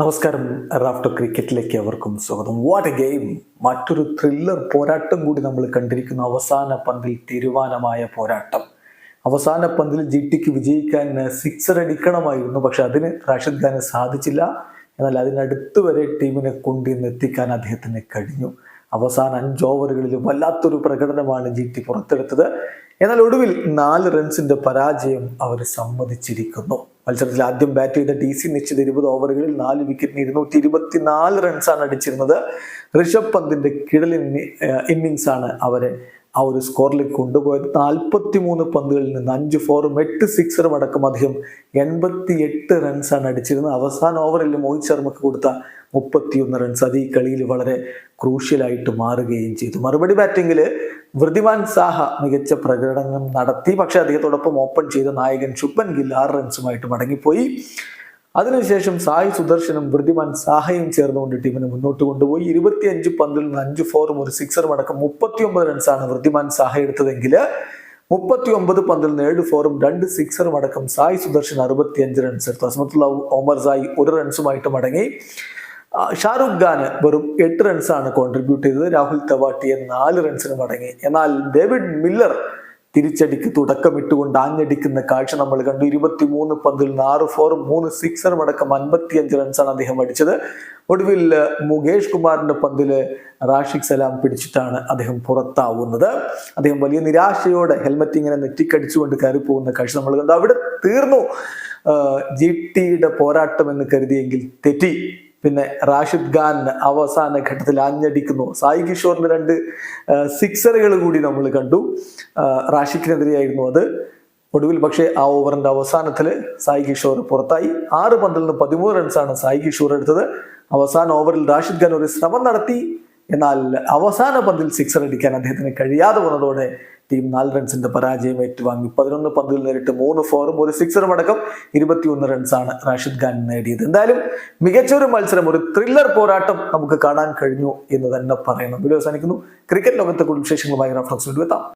നമസ്കാരം. റാഫ്റ്റർ ക്രിക്കറ്റിലേക്ക് അവർക്കും സ്വാഗതം. വാട്ട് എ ഗെയിം മറ്റൊരു ത്രില്ലർ പോരാട്ടം കൂടി നമ്മൾ കണ്ടിരിക്കുന്നു. അവസാന പന്തിൽ തീരുമാനമായ പോരാട്ടം. അവസാന പന്തിൽ ജി ടിക്ക് വിജയിക്കാൻ സിക്സർ അടിക്കണമായിരുന്നു. പക്ഷെ അതിന് റാഷിദ് ഖാന് സാധിച്ചില്ല. എന്നാൽ അതിനടുത്ത് വരെ ടീമിനെ കൊണ്ടുവന്ന് എത്തിക്കാൻ അദ്ദേഹത്തിന് കഴിഞ്ഞു. അവസാന അഞ്ച് ഓവറുകളിൽ വല്ലാത്തൊരു പ്രകടനമാണ് ജി ടി പുറത്തെടുത്തത്. എന്നാൽ ഒടുവിൽ നാല് റൺസിന്റെ പരാജയം അവർ സമ്മതിച്ചിരിക്കുന്നു. മത്സരത്തിൽ ആദ്യം ബാറ്റ് ചെയ്ത ഡി സി നിശ്ചിത ഇരുപത് ഓവറുകളിൽ നാല് വിക്കറ്റിന് ഇരുന്നൂറ്റി ഇരുപത്തിനാല് റൺസാണ് അടിച്ചിരുന്നത്. ഋഷഭ് പന്തിന്റെ കിടലിൻ ആണ് അവരെ ആ ഒരു സ്കോറിലേക്ക് കൊണ്ടുപോയത്. നാൽപ്പത്തി മൂന്ന് പന്തുകളിൽ നിന്ന് അഞ്ച് ഫോറും എട്ട് സിക്സറും അടക്കം അദ്ദേഹം എൺപത്തി എട്ട് റൺസാണ് അടിച്ചിരുന്നത്. അവസാന ഓവറിൽ മോഹിത് ശർമ്മക്ക് കൊടുത്ത മുപ്പത്തിയൊന്ന് റൺസ് അത് ഈ കളിയിൽ വളരെ ക്രൂഷ്യലായിട്ട് മാറുകയും ചെയ്തു. മറുപടി ബാറ്റിങ്ങിൽ വൃദ്ധിമാൻ സാഹ മികച്ച പ്രകടനം നടത്തി. പക്ഷേ അദ്ദേഹത്തോടൊപ്പം ഓപ്പൺ ചെയ്ത നായകൻ ശുഭൻ ഗിൽ ആറ് റൺസുമായിട്ട് മടങ്ങിപ്പോയി. അതിനുശേഷം സായി സുദർശനും വൃദ്ധിമാൻ സാഹയും ചേർന്നുകൊണ്ട് ടീമിനെ മുന്നോട്ട് കൊണ്ടുപോയി. ഇരുപത്തിയഞ്ച് പന്തിൽ നിന്ന് അഞ്ച് ഫോറും ഒരു സിക്സറും അടക്കം മുപ്പത്തിയൊമ്പത് റൺസാണ് വൃദ്ധിമാൻ സാഹ എടുത്തതെങ്കിൽ മുപ്പത്തി ഒമ്പത് പന്തിൽ നിന്ന് ഏഴ് ഫോറും രണ്ട് സിക്സറും അടക്കം സായി സുദർശൻ അറുപത്തിയഞ്ച് റൺസ് എടുത്തു. അസ്മത്തുള്ള ഒമർ സായി ഒരു റൺസുമായിട്ട് മടങ്ങി. ഷാറുഖ് ഖാന് വെറും എട്ട് റൺസാണ് കോൺട്രിബ്യൂട്ട് ചെയ്തത്. രാഹുൽ തവാട്ടിയെ നാല് റൺസിന് മടങ്ങി. എന്നാൽ ഡേവിഡ് മില്ലർ തിരിച്ചടിക്ക് തുടക്കമിട്ടുകൊണ്ട് ആഞ്ഞടിക്കുന്ന കാഴ്ച നമ്മൾ കണ്ടു. ഇരുപത്തി മൂന്ന് പന്തിൽ നിന്ന് ആറ് ഫോറും മൂന്ന് സിക്സറും അടക്കം അൻപത്തിയഞ്ച് റൺസാണ് അദ്ദേഹം അടിച്ചത്. ഒടുവിൽ മുകേഷ് കുമാറിന്റെ പന്തിൽ റാഷിഖ് സലാം പിടിച്ചിട്ടാണ് അദ്ദേഹം പുറത്താവുന്നത്. അദ്ദേഹം വലിയ നിരാശയോടെ ഹെൽമറ്റ് ഇങ്ങനെ നെറ്റിക്കടിച്ചുകൊണ്ട് കയറി പോകുന്ന കാഴ്ച നമ്മൾ കണ്ടു. അവിടെ തീർന്നു. ജി ടിയുടെ പോരാട്ടം എന്ന് കരുതിയെങ്കിൽ തെറ്റി. പിന്നെ റാഷിദ് ഖാൻ അവസാന ഘട്ടത്തിൽ ആഞ്ഞടിക്കുന്നു. സായി കിഷോറിന്റെ രണ്ട് സിക്സറുകൾ കൂടി നമ്മൾ കണ്ടു. റാഷിക്കിനെതിരെയായിരുന്നു അത്. ഒടുവിൽ പക്ഷേ ആ ഓവറിന്റെ അവസാനത്തിൽ സായി കിഷോർ പുറത്തായി. ആറ് പന്തിൽ നിന്ന് പതിമൂന്ന് റൺസാണ് സായി കിഷോർ എടുത്തത്. അവസാന ഓവറിൽ റാഷിദ് ഖാൻ ഒരു ശ്രമം നടത്തി. എന്നാൽ അവസാന പന്തിൽ സിക്സർ അടിക്കാൻ അദ്ദേഹത്തിന് കഴിയാതെ വന്നതോടെ ടീം നാല് റൺസിന്റെ പരാജയം ഏറ്റുവാങ്ങി. പതിനൊന്ന് പന്തിൽ നേരിട്ട് മൂന്ന് ഫോറും ഒരു സിക്സറും അടക്കം ഇരുപത്തിയൊന്ന് റൺസാണ് റാഷിദ് ഖാൻ നേടിയത്. എന്തായാലും മികച്ച ഒരു മത്സരം ഒരു ത്രില്ലർ പോരാട്ടം നമുക്ക് കാണാൻ കഴിഞ്ഞു എന്ന് തന്നെ പറയണം. വീഡിയോ അവസാനിക്കുന്നു. ക്രിക്കറ്റ് ലോകത്തെ കൂടുതൽ വിശേഷങ്ങളുമായി റഫ്ലക്സ് എത്താം.